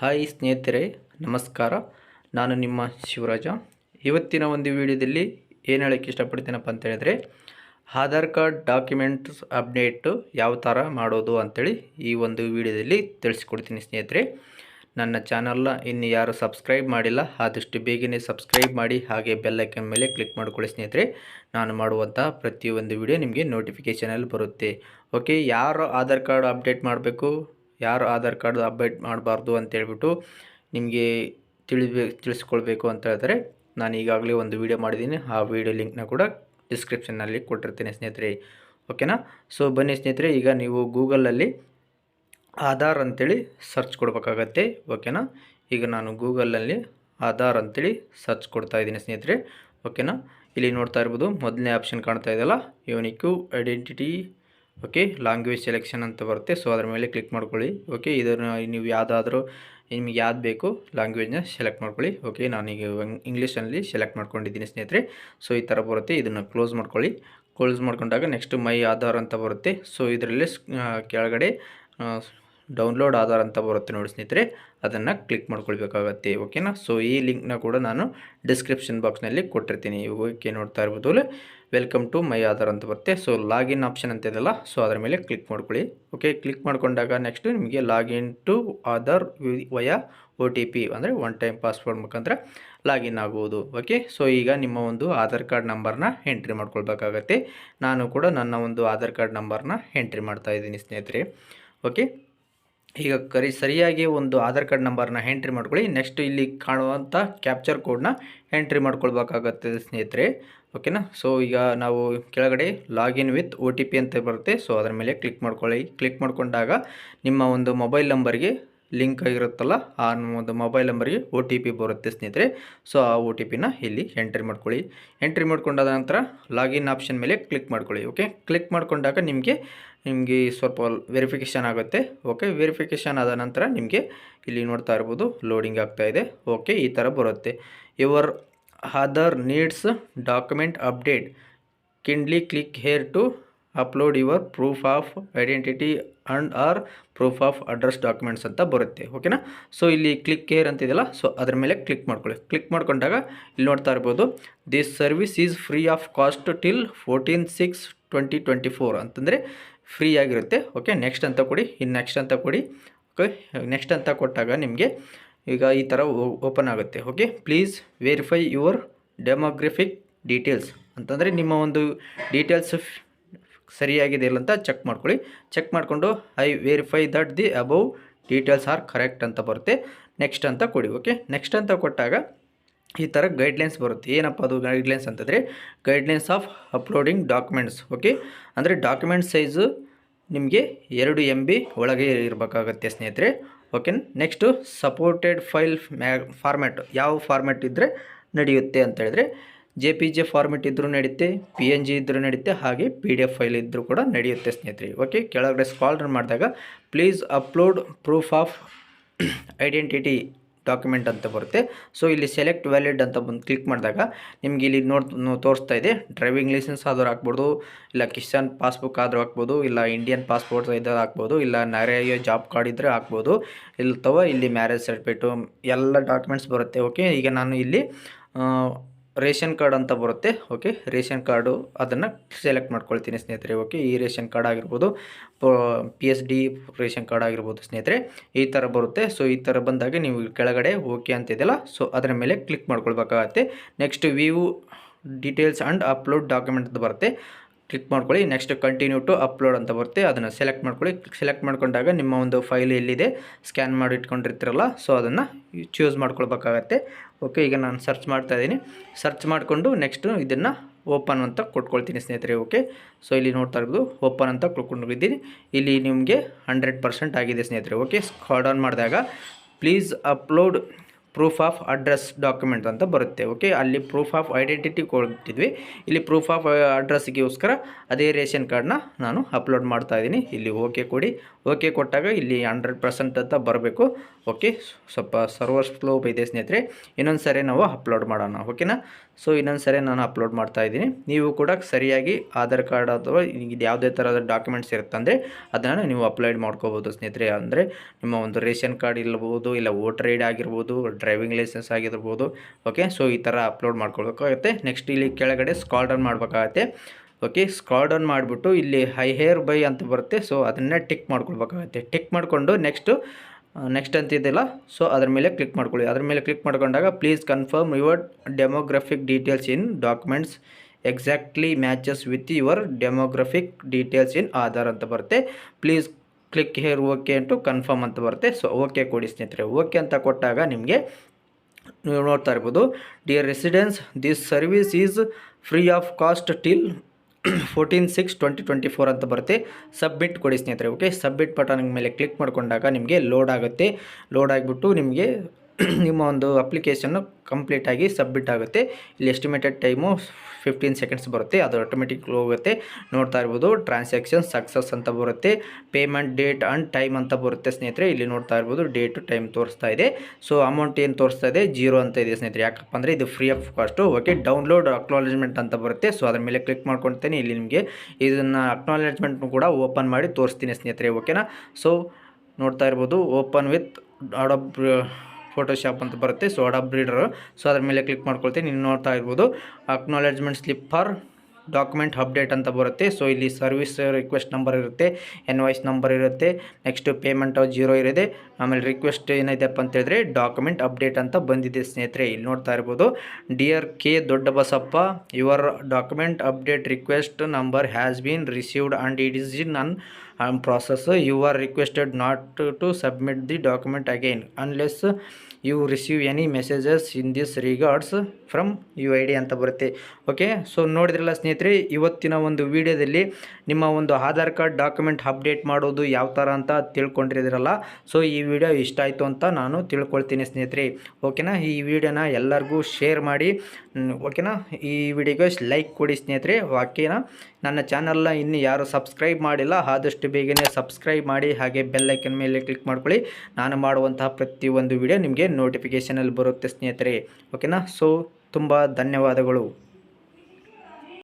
Hi ಸ್ನೇಹಿತರೆ, ನಮಸ್ಕಾರ. ನಾನು ನಿಮ್ಮ ಶಿವರಾಜ. ಇವತ್ತಿನ ಒಂದು ವಿಡಿಯೋದಲ್ಲಿ ಏನು ಹೇಳೋಕ್ಕೆ ಇಷ್ಟಪಡ್ತೀನಪ್ಪ ಅಂತ ಹೇಳಿದ್ರೆ, ಆಧಾರ್ ಕಾರ್ಡ್ ಡಾಕ್ಯುಮೆಂಟ್ಸ್ ಅಪ್ಡೇಟು ಯಾವ ಥರ ಮಾಡೋದು ಅಂಥೇಳಿ ಈ ಒಂದು ವಿಡಿಯೋದಲ್ಲಿ ತಿಳಿಸ್ಕೊಡ್ತೀನಿ ಸ್ನೇಹಿತರೆ. ನನ್ನ ಚಾನಲ್ನ ಇನ್ನು ಯಾರು ಸಬ್ಸ್ಕ್ರೈಬ್ ಮಾಡಿಲ್ಲ, ಆದಷ್ಟು ಬೇಗನೆ ಸಬ್ಸ್ಕ್ರೈಬ್ ಮಾಡಿ, ಹಾಗೆ ಬೆಲ್ಲೈಕನ್ ಮೇಲೆ ಕ್ಲಿಕ್ ಮಾಡಿಕೊಳ್ಳಿ ಸ್ನೇಹಿತರೆ. ನಾನು ಮಾಡುವಂತಹ ಪ್ರತಿಯೊಂದು ವಿಡಿಯೋ ನಿಮಗೆ ನೋಟಿಫಿಕೇಷನಲ್ಲಿ ಬರುತ್ತೆ. ಓಕೆ ಯಾರು ಆಧಾರ್ ಕಾರ್ಡ್ ಅಪ್ಡೇಟ್ ಮಾಡಬೇಕು? ಯಾರು ಆಧಾರ್ ಕಾರ್ಡ್ ಅಪ್ಡೇಟ್ ಮಾಡಬಾರ್ದು ಅಂತೇಳ್ಬಿಟ್ಟು ನಿಮಗೆ ತಿಳಿಬೇ, ತಿಳಿಸ್ಕೊಳ್ಬೇಕು ಅಂತ ಹೇಳಿದ್ರೆ ನಾನು ಈಗಾಗಲೇ ಒಂದು ವೀಡಿಯೋ ಮಾಡಿದ್ದೀನಿ. ಆ ವೀಡಿಯೋ ಲಿಂಕ್ನ ಕೂಡ ಡಿಸ್ಕ್ರಿಪ್ಷನ್ನಲ್ಲಿ ಕೊಟ್ಟಿರ್ತೀನಿ ಸ್ನೇಹಿತರೆ. ಓಕೆನಾ? ಸೊ ಬನ್ನಿ ಸ್ನೇಹಿತರೆ, ಈಗ ನೀವು ಗೂಗಲಲ್ಲಿ ಆಧಾರ್ ಅಂತೇಳಿ ಸರ್ಚ್ ಕೊಡಬೇಕಾಗತ್ತೆ. ಓಕೆನಾ? ಈಗ ನಾನು ಗೂಗಲಲ್ಲಿ ಆಧಾರ್ ಅಂತೇಳಿ ಸರ್ಚ್ ಕೊಡ್ತಾ ಇದ್ದೀನಿ ಸ್ನೇಹಿತರೆ. ಓಕೆನಾ? ಇಲ್ಲಿ ನೋಡ್ತಾ ಇರ್ಬೋದು, ಮೊದಲನೇ ಆಪ್ಷನ್ ಕಾಣ್ತಾ ಇದೆಯಲ್ಲ unique identity okay language selection ಅಂತ ಬರುತ್ತೆ. ಸೊ ಅದರ ಮೇಲೆ ಕ್ಲಿಕ್ ಮಾಡ್ಕೊಳ್ಳಿ. ಓಕೆ, ಇದನ್ನು ನೀವು ಯಾವುದಾದ್ರೂ ನಿಮಗೆ ಯಾವ್ದು ಬೇಕು ಲ್ಯಾಂಗ್ವೇಜ್ನ ಸೆಲೆಕ್ಟ್ ಮಾಡ್ಕೊಳ್ಳಿ. ಓಕೆ, ನಾನೀಗ ಇಂಗ್ಲೀಷಲ್ಲಿ ಸೆಲೆಕ್ಟ್ ಮಾಡ್ಕೊಂಡಿದ್ದೀನಿ ಸ್ನೇಹಿತರೆ. ಸೊ ಈ ಥರ ಬರುತ್ತೆ. ಇದನ್ನು ಕ್ಲೋಸ್ ಮಾಡ್ಕೊಳ್ಳಿ. ಕ್ಲೋಸ್ ಮಾಡ್ಕೊಂಡಾಗ ನೆಕ್ಸ್ಟ್ ಮೈ ಆಧಾರ್ ಅಂತ ಬರುತ್ತೆ. ಸೊ ಇದರಲ್ಲಿ ಕೆಳಗಡೆ ಡೌನ್ಲೋಡ್ ಆಧಾರ್ ಅಂತ ಬರುತ್ತೆ ನೋಡಿ ಸ್ನೇಹಿತರೆ. ಅದನ್ನು ಕ್ಲಿಕ್ ಮಾಡ್ಕೊಳ್ಬೇಕಾಗತ್ತೆ. ಓಕೆನಾ? ಸೊ ಈ ಲಿಂಕ್ನ ಕೂಡ ನಾನು ಡಿಸ್ಕ್ರಿಪ್ಷನ್ ಬಾಕ್ಸ್ನಲ್ಲಿ ಕೊಟ್ಟಿರ್ತೀನಿ. ಓಕೆ, ನೋಡ್ತಾ ಇರ್ಬೋದು ವೆಲ್ಕಮ್ ಟು ಮೈ ಆಧಾರ್ ಅಂತ ಬರುತ್ತೆ. ಸೊ, ಲಾಗಿನ್ ಆಪ್ಷನ್ ಅಂತ ಇದೆಯಲ್ಲ, ಸೊ ಅದರ ಮೇಲೆ ಕ್ಲಿಕ್ ಮಾಡ್ಕೊಳ್ಳಿ. ಓಕೆ, ಕ್ಲಿಕ್ ಮಾಡಿಕೊಂಡಾಗ ನೆಕ್ಸ್ಟ್ ನಿಮಗೆ login to Aadhaar via O T P ಅಂದರೆ ಒನ್ ಟೈಮ್ ಪಾಸ್ವರ್ಡ್ ಮುಖಾಂತರ ಲಾಗಿನ್ ಆಗುವುದು ಓಕೆ, ಸೊ ಈಗ ನಿಮ್ಮ ಒಂದು ಆಧಾರ್ ಕಾರ್ಡ್ ನಂಬರ್ನ ಎಂಟ್ರಿ ಮಾಡ್ಕೊಳ್ಬೇಕಾಗತ್ತೆ. ನಾನು ಕೂಡ ನನ್ನ ಒಂದು ಆಧಾರ್ ಕಾರ್ಡ್ ನಂಬರ್ನ ಎಂಟ್ರಿ ಮಾಡ್ತಾ ಇದ್ದೀನಿ ಸ್ನೇಹಿತರೆ. ಓಕೆ ಈಗ ಕರಿ, ಸರಿಯಾಗಿ ಒಂದು ಆಧಾರ್ ಕಾರ್ಡ್ ನಂಬರ್ನ ಎಂಟ್ರಿ ಮಾಡ್ಕೊಳ್ಳಿ. ನೆಕ್ಸ್ಟ್ ಇಲ್ಲಿ ಕಾಣುವಂಥ ಕ್ಯಾಪ್ಚರ್ ಕೋಡ್ನ ಎಂಟ್ರಿ ಮಾಡ್ಕೊಳ್ಬೇಕಾಗತ್ತೆ ಸ್ನೇಹಿತರೆ. ಓಕೆನಾ? ಸೊ, ಈಗ ನಾವು ಕೆಳಗಡೆ ಲಾಗಿನ್ ವಿತ್ ಒ ಅಂತ ಬರುತ್ತೆ. ಸೊ, ಅದರ ಮೇಲೆ ಕ್ಲಿಕ್ ಮಾಡ್ಕೊಳ್ಳಿ. ಕ್ಲಿಕ್ ಮಾಡಿಕೊಂಡಾಗ ನಿಮ್ಮ ಒಂದು ಮೊಬೈಲ್ ನಂಬರ್ಗೆ ಲಿಂಕ್ ಆಗಿರುತ್ತಲ್ಲ, ಆ ಒಂದು ಮೊಬೈಲ್ ನಂಬರ್ಗೆ ಒ ಟಿ ಪಿ ಬರುತ್ತೆ ಸ್ನೇಹಿತರೆ. ಸೊ, ಆ ಒ ಟಿ ಪಿನ ಇಲ್ಲಿ ಎಂಟ್ರಿ ಮಾಡ್ಕೊಳ್ಳಿ. ಎಂಟ್ರಿ ಮಾಡ್ಕೊಂಡಾದ ನಂತರ ಲಾಗಿನ್ ಆಪ್ಷನ್ ಮೇಲೆ ಕ್ಲಿಕ್ ಮಾಡ್ಕೊಳ್ಳಿ, ಓಕೆ? ಕ್ಲಿಕ್ ಮಾಡ್ಕೊಂಡಾಗ ನಿಮಗೆ ನಿಮಗೆ ಸ್ವಲ್ಪ ವೆರಿಫಿಕೇಷನ್ ಆಗುತ್ತೆ, ಓಕೆ? ವೆರಿಫಿಕೇಷನ್ ಆದ ನಂತರ ನಿಮಗೆ ಇಲ್ಲಿ ನೋಡ್ತಾ ಇರ್ಬೋದು, ಲೋಡಿಂಗ್ ಆಗ್ತಾ ಇದೆ, ಓಕೆ? ಈ ಥರ ಬರುತ್ತೆ. Your other needs document update kindly click here to upload your proof of identity and or proof of address documents ಅಂತ ಬರುತ್ತೆ ಓಕೆನಾ ಸೊ ಇಲ್ಲಿ ಕ್ಲಿಕ್ ಕೇರ್ ಅಂತಿದೆಯಲ್ಲ ಸೊ ಅದ್ರ ಮೇಲೆ ಕ್ಲಿಕ್ ಮಾಡ್ಕೊಳ್ಳಿ. ಕ್ಲಿಕ್ ಮಾಡ್ಕೊಂಡಾಗ ಇಲ್ಲಿ ನೋಡ್ತಾ ಇರ್ಬೋದು this service is free of cost till fourteen six twenty twenty four ಅಂತಂದರೆ ಫ್ರೀ ಆಗಿರುತ್ತೆ ಓಕೆ ನೆಕ್ಸ್ಟ್ ಅಂತ ಕೊಡಿ ಇನ್ನು ನೆಕ್ಸ್ಟ್ ಅಂತ ಕೊಡಿ ಓಕೆ ನೆಕ್ಸ್ಟ್ ಅಂತ ಕೊಟ್ಟಾಗ ನಿಮಗೆ ಈಗ ಈ ಥರ ಓಪನ್ ಆಗುತ್ತೆ okay please verify your demographic details ಅಂತಂದರೆ ನಿಮ್ಮ ಒಂದು ಡೀಟೇಲ್ಸ್ ಸರಿಯಾಗಿದೆ ಇಲ್ಲ ಅಂತ ಚೆಕ್ ಮಾಡ್ಕೊಳ್ಳಿ. ಚೆಕ್ ಮಾಡಿಕೊಂಡು I verify that the above details are correct ಅಂತ ಬರುತ್ತೆ. ನೆಕ್ಸ್ಟ್ ಅಂತ ಕೊಡಿ ಓಕೆ ನೆಕ್ಸ್ಟ್ ಅಂತ ಕೊಟ್ಟಾಗ ಈ ಥರ ಗೈಡ್ಲೈನ್ಸ್ ಬರುತ್ತೆ. ಏನಪ್ಪ ಅದು ಗೈಡ್ಲೈನ್ಸ್ ಅಂತಂದರೆ guidelines of uploading documents okay ಅಂದರೆ ಡಾಕ್ಯುಮೆಂಟ್ ಸೈಜು ನಿಮಗೆ ಎರಡು ಎಂ ಬಿ ಒಳಗೆ ಇರಬೇಕಾಗತ್ತೆ ಸ್ನೇಹಿತರೆ ಓಕೆ ನೆಕ್ಸ್ಟು ಸಪೋರ್ಟೆಡ್ ಫೈಲ್ ಮ್ಯಾ ಫಾರ್ಮ್ಯಾಟ್ ಯಾವ ಫಾರ್ಮ್ಯಾಟ್ ಇದ್ದರೆ ನಡೆಯುತ್ತೆ ಅಂತ ಹೇಳಿದ್ರೆ ಜೆ ಪಿ ಜೆ ಫಾರ್ಮೆಟ್ ಇದ್ದರೂ ನಡೆಯುತ್ತೆ ಪಿ ಎನ್ ಜಿ ಇದ್ದರೂ ನಡೆಯುತ್ತೆ ಹಾಗೆ ಪಿ ಡಿ ಎಫ್ ಫೈಲ್ ಇದ್ದರೂ ಕೂಡ ನಡೆಯುತ್ತೆ ಸ್ನೇಹಿತರೆ. ಓಕೆ ಕೆಳಗಡೆ ಸ್ಕಾಲ್ ಮಾಡಿದಾಗ please upload proof of identity document ಅಂತ ಬರುತ್ತೆ. ಸೊ ಇಲ್ಲಿ ಸೆಲೆಕ್ಟ್ ವ್ಯಾಲಿಡ್ ಅಂತ ಬಂದು ಕ್ಲಿಕ್ ಮಾಡಿದಾಗ ನಿಮ್ಗೆ ಇಲ್ಲಿ ನೋಡ್ ತೋರಿಸ್ತಾ ಇದೆ. ಡ್ರೈವಿಂಗ್ ಲೈಸೆನ್ಸ್ ಆದರೂ ಹಾಕ್ಬೋದು, ಇಲ್ಲ ಕಿಶನ್ ಪಾಸ್ಬುಕ್ ಆದರೂ ಹಾಕ್ಬೋದು, ಇಲ್ಲ ಇಂಡಿಯನ್ ಪಾಸ್ಪೋರ್ಟ್ ಇದ್ದರೂ ಹಾಕ್ಬೋದು, ಇಲ್ಲ ನರೆಯ ಜಾಬ್ ಕಾರ್ಡ್ ಇದ್ದರೆ ಹಾಕ್ಬೋದು, ಇಲ್ತವ ಇಲ್ಲಿ ಮ್ಯಾರೇಜ್ ಸರ್ಟಿಫಿಕೇಟು ಎಲ್ಲ ಡಾಕ್ಯುಮೆಂಟ್ಸ್ ಬರುತ್ತೆ. ಓಕೆ ಈಗ ನಾನು ಇಲ್ಲಿ ರೇಷನ್ ಕಾರ್ಡ್ ಅಂತ ಬರುತ್ತೆ. ಓಕೆ ರೇಷನ್ ಕಾರ್ಡು ಅದನ್ನು ಸೆಲೆಕ್ಟ್ ಮಾಡ್ಕೊಳ್ತೀನಿ ಸ್ನೇಹಿತರೆ. ಓಕೆ ಈ ರೇಷನ್ ಕಾರ್ಡ್ ಆಗಿರ್ಬೋದು, P S D ration card ಆಗಿರ್ಬೋದು ಸ್ನೇಹಿತರೆ. ಈ ಥರ ಬರುತ್ತೆ. ಸೊ ಈ ಥರ ಬಂದಾಗ ನೀವು ಕೆಳಗಡೆ ಓಕೆ ಅಂತಿದೆಯಲ್ಲ ಸೊ ಅದರ ಮೇಲೆ click ಮಾಡ್ಕೊಳ್ಬೇಕಾಗತ್ತೆ. Next view details and upload document ಅಂತ ಬರುತ್ತೆ. ಕ್ಲಿಕ್ ಮಾಡ್ಕೊಳ್ಳಿ. ನೆಕ್ಸ್ಟ್ ಕಂಟಿನ್ಯೂ ಟು ಅಪ್ಲೋಡ್ ಅಂತ ಬರುತ್ತೆ. ಅದನ್ನು ಸೆಲೆಕ್ಟ್ ಮಾಡ್ಕೊಳ್ಳಿ. ಸೆಲೆಕ್ಟ್ ಮಾಡ್ಕೊಂಡಾಗ ನಿಮ್ಮ ಒಂದು ಫೈಲ್ ಎಲ್ಲಿದೆ? ಸ್ಕ್ಯಾನ್ ಮಾಡಿ ಇಟ್ಕೊಂಡಿರ್ತೀರಲ್ಲ? ಸೊ ಅದನ್ನು ಚೂಸ್ ಮಾಡ್ಕೊಳ್ಬೇಕಾಗತ್ತೆ. ಓಕೆ ಈಗ ನಾನು ಸರ್ಚ್ ಮಾಡ್ತಾ ಇದ್ದೀನಿ. ಸರ್ಚ್ ಮಾಡಿಕೊಂಡು ನೆಕ್ಸ್ಟು ಇದನ್ನು ಓಪನ್ ಅಂತ ಕೊಟ್ಕೊಳ್ತೀನಿ ಸ್ನೇಹಿತರೆ ಓಕೆ ಸೊ ಇಲ್ಲಿ ನೋಡ್ತಾ ಇರೋದು ಓಪನ್ ಅಂತ ಕೊಟ್ಕೊಂಡಿದ್ದೀನಿ ಇಲ್ಲಿ ನಿಮಗೆ ಹಂಡ್ರೆಡ್ ಪರ್ಸೆಂಟ್ ಆಗಿದೆ ಸ್ನೇಹಿತರೆ ಓಕೆ ಸ್ಕಾಡ್ ಆನ್ ಮಾಡಿದಾಗ please upload proof of address document ಅಂತ ಬರುತ್ತೆ ಓಕೆ ಅಲ್ಲಿ ಪ್ರೂಫ್ ಆಫ್ ಐಡೆಂಟಿಟಿ ಕೊಟ್ಟಿದ್ವಿ. ಇಲ್ಲಿ ಪ್ರೂಫ್ ಆಫ್ ಅಡ್ರೆಸ್ಗೋಸ್ಕರ ಅದೇ ರೇಷನ್ ಕಾರ್ಡ್ನ ನಾನು ಅಪ್ಲೋಡ್ ಮಾಡ್ತಾ ಇದ್ದೀನಿ. ಇಲ್ಲಿ ಓಕೆ ಕೊಡಿ. ಓಕೆ ಕೊಟ್ಟಾಗ ಇಲ್ಲಿ ಹಂಡ್ರೆಡ್ ಪರ್ಸೆಂಟ್ ಅಂತ ಬರಬೇಕು ಓಕೆ ಸ್ವಲ್ಪ ಸರ್ವರ್ ಸ್ಲೋ ಇದೆ ಸ್ನೇಹಿತರೆ. ಇನ್ನೊಂದು ಸರಿ ನಾವು ಅಪ್ಲೋಡ್ ಮಾಡೋಣ ಓಕೆನಾ ಸೊ ಇನ್ನೊಂದು ಸರಿ ನಾನು ಅಪ್ಲೋಡ್ ಮಾಡ್ತಾ ಇದ್ದೀನಿ. ನೀವು ಕೂಡ ಸರಿಯಾಗಿ ಆಧಾರ್ ಕಾರ್ಡ್ ಅಥವಾ ಇದು ಯಾವುದೇ ಥರದ ಡಾಕ್ಯುಮೆಂಟ್ಸ್ ಇರುತ್ತಂದರೆ ಅದನ್ನು ನೀವು ಅಪ್ಲೈಡ್ ಮಾಡ್ಕೋಬೋದು ಸ್ನೇಹಿತರೆ. ಅಂದರೆ ನಿಮ್ಮ ಒಂದು ರೇಷನ್ ಕಾರ್ಡ್ ಇರ್ಬೋದು, ಇಲ್ಲ ವೋಟರ್ ಐ ಡಿ ಆಗಿರ್ಬೋದು ಡ್ರೈವಿಂಗ್ ಲೈಸೆನ್ಸ್ ಆಗಿರ್ಬೋದು. ಓಕೆ ಸೊ ಈ ಥರ ಅಪ್ಲೋಡ್ ಮಾಡ್ಕೊಳ್ಬೇಕಾಗುತ್ತೆ. ನೆಕ್ಸ್ಟ್ ಇಲ್ಲಿ ಕೆಳಗಡೆ ಸ್ಕಾಲ್ ಡೌನ್ ಮಾಡಬೇಕಾಗತ್ತೆ. ಓಕೆ ಸ್ಕ್ರಾಲ್ ಡೌನ್ ಮಾಡಿಬಿಟ್ಟು ಇಲ್ಲಿ ಹೈ ಹೇರ್ ಬೈ ಅಂತ ಬರುತ್ತೆ. ಸೊ ಅದನ್ನೇ ಟಿಕ್ ಮಾಡ್ಕೊಳ್ಬೇಕಾಗುತ್ತೆ. ಟಿಕ್ ಮಾಡಿಕೊಂಡು ನೆಕ್ಸ್ಟು ನೆಕ್ಸ್ಟ್ ಅಂತಿದೆಯಲ್ಲ ಸೊ ಅದ್ರ ಮೇಲೆ ಕ್ಲಿಕ್ ಮಾಡ್ಕೊಳ್ಳಿ. ಅದ್ರ ಮೇಲೆ ಕ್ಲಿಕ್ ಮಾಡ್ಕೊಂಡಾಗ please confirm your demographic details in documents exactly matches with your demographic details in Aadhaar ಅಂತ ಬರುತ್ತೆ. ಪ್ಲೀಸ್ ಕ್ಲಿಕ್ ಹೇರ್ ಓಕೆ ಅಂಟು ಕನ್ಫರ್ಮ್ ಅಂತ ಬರುತ್ತೆ. ಸೊ ಓಕೆ ಕೊಡಿ ಸ್ನೇಹಿತರೆ. ಓಕೆ ಅಂತ ಕೊಟ್ಟಾಗ ನಿಮಗೆ ನೀವು ನೋಡ್ತಾ ಇರ್ಬೋದು dear residence this service is free of cost till fourteen six twenty twenty four ಅಂತ ಬರುತ್ತೆ. ಸಬ್ಮಿಟ್ ಕೊಡಿ ಸ್ನೇಹಿತರೆ ಓಕೆ ಸಬ್ಮಿಟ್ ಬಟನ್ ಮೇಲೆ ಕ್ಲಿಕ್ ಮಾಡಿಕೊಂಡಾಗ ನಿಮಗೆ ಲೋಡ್ ಆಗುತ್ತೆ. ಲೋಡ್ ಆಗಿಬಿಟ್ಟು ನಿಮಗೆ ನಿಮ್ಮ ಒಂದು ಅಪ್ಲಿಕೇಶನ್ನು ಕಂಪ್ಲೀಟಾಗಿ ಸಬ್ಮಿಟ್ ಆಗುತ್ತೆ. ಇಲ್ಲಿ ಎಸ್ಟಿಮೇಟೆಡ್ ಟೈಮು ಫಿಫ್ಟೀನ್ ಸೆಕೆಂಡ್ಸ್ ಬರುತ್ತೆ. ಅದು ಆಟೋಮೆಟಿಕ್ ಹೋಗುತ್ತೆ. ನೋಡ್ತಾ ಇರ್ಬೋದು ಟ್ರಾನ್ಸಾಕ್ಷನ್ ಸಕ್ಸಸ್ ಅಂತ ಬರುತ್ತೆ. ಪೇಮೆಂಟ್ ಡೇಟ್ ಆ್ಯಂಡ್ ಟೈಮ್ ಅಂತ ಬರುತ್ತೆ ಸ್ನೇಹಿತರೆ. ಇಲ್ಲಿ ನೋಡ್ತಾ ಇರ್ಬೋದು ಡೇಟು ಟೈಮ್ ತೋರಿಸ್ತಾ ಇದೆ. ಸೊ ಅಮೌಂಟ್ ಏನು ತೋರಿಸ್ತಾ ಇದೆ? ಜೀರೋ ಅಂತ ಇದೆ ಸ್ನೇಹಿತರೆ. ಯಾಕಪ್ಪ ಅಂದರೆ ಇದು free of cost okay download acknowledgement ಅಂತ ಬರುತ್ತೆ. ಸೊ ಅದರ ಮೇಲೆ ಕ್ಲಿಕ್ ಮಾಡ್ಕೊಳ್ತೇನೆ. ಇಲ್ಲಿ ನಿಮಗೆ ಇದನ್ನು ಅಕ್ನಾಲೇಜ್ಮೆಂಟ್ನು ಕೂಡ ಓಪನ್ ಮಾಡಿ ತೋರಿಸ್ತೀನಿ ಸ್ನೇಹಿತರೆ. ಓಕೆನಾ ಸೊ ನೋಡ್ತಾ ಇರ್ಬೋದು ಓಪನ್ ವಿತ್ ಅಡೋಬ್ ಫೋಟೋಶಾಪ್ ಅಂತ ಬರುತ್ತೆ. ಸೊ ಅಡಾಪ್ ರೀಡರ್ ಸೊ ಅದ್ರ ಮೇಲೆ ಕ್ಲಿಕ್ ಮಾಡ್ಕೊಳ್ತೀನಿ. ನೀವು ನೋಡ್ತಾ ಇರ್ಬೋದು. Acknowledgement slip for document update ಅಂತ ಬರುತ್ತೆ. ಸೊ ಇಲ್ಲಿ ಸರ್ವಿಸ್ ರಿಕ್ವೆಸ್ಟ್ ನಂಬರ್ ಇರುತ್ತೆ ಎನ್ ವಾಯ್ಸ್ ನಂಬರ್ ಇರುತ್ತೆ ನೆಕ್ಸ್ಟ್ ಪೇಮೆಂಟ್ ಜೀರೋ ಇರುತ್ತೆ. ಆಮೇಲೆ ರಿಕ್ವೆಸ್ಟ್ ಏನಿದೆಪ್ಪ ಅಂತ ಹೇಳಿದ್ರೆ ಡಾಕ್ಯುಮೆಂಟ್ ಅಪ್ಡೇಟ್ ಅಂತ ಬಂದಿದೆ ಸ್ನೇಹಿತರೆ. ಇಲ್ಲಿ ನೋಡ್ತಾ ಇರ್ಬೋದು. Dear K Dodda Basappa your document update request number has been received and it is in an process process you are requested not to submit the document again unless you receive any messages in this regards from U I D ಅಂತ ಬರುತ್ತೆ. Okay so ನೋಡಿದ್ರಲ್ಲ ಸ್ನೇಹಿತರೆ, ಇವತ್ತಿನ ಒಂದು ವಿಡಿಯೋದಲ್ಲಿ ನಿಮ್ಮ ಒಂದು Aadhaar card document update ಮಾಡೋದು ಯಾವ ಥರ ಅಂತ ತಿಳ್ಕೊಂಡಿದ್ದೀರಲ್ಲ? ಸೊ ಈ ವಿಡಿಯೋ ಇಷ್ಟ ಆಯಿತು ಅಂತ ನಾನು ತಿಳ್ಕೊಳ್ತೀನಿ ಸ್ನೇಹಿತರೆ. ಓಕೆನಾ ಈ ವಿಡಿಯೋನ ಎಲ್ಲರಿಗೂ ಶೇರ್ ಮಾಡಿ. ಓಕೆನಾ ಈ ವಿಡಿಯೋಗೆ ಲೈಕ್ ಕೊಡಿ ಸ್ನೇಹಿತರೆ. ಓಕೆನಾ ನನ್ನ ಚಾನಲ್ನ ಇನ್ನು ಯಾರು ಸಬ್ಸ್ಕ್ರೈಬ್ ಮಾಡಿಲ್ಲ, ಆದಷ್ಟು ಬೇಗನೆ ಸಬ್ಸ್ಕ್ರೈಬ್ ಮಾಡಿ ಹಾಗೆ ಬೆಲ್ಲೈಕನ್ ಮೇಲೆ ಕ್ಲಿಕ್ ಮಾಡ್ಕೊಳ್ಳಿ. ನಾನು ಮಾಡುವಂತಹ ಪ್ರತಿಯೊಂದು ವಿಡಿಯೋ ನಿಮಗೆ ನೋಟಿಫಿಕೇಷನಲ್ಲಿ ಬರುತ್ತೆ ಸ್ನೇಹಿತರೆ. ಓಕೆನಾ ಸೊ ತುಂಬ ಧನ್ಯವಾದಗಳು.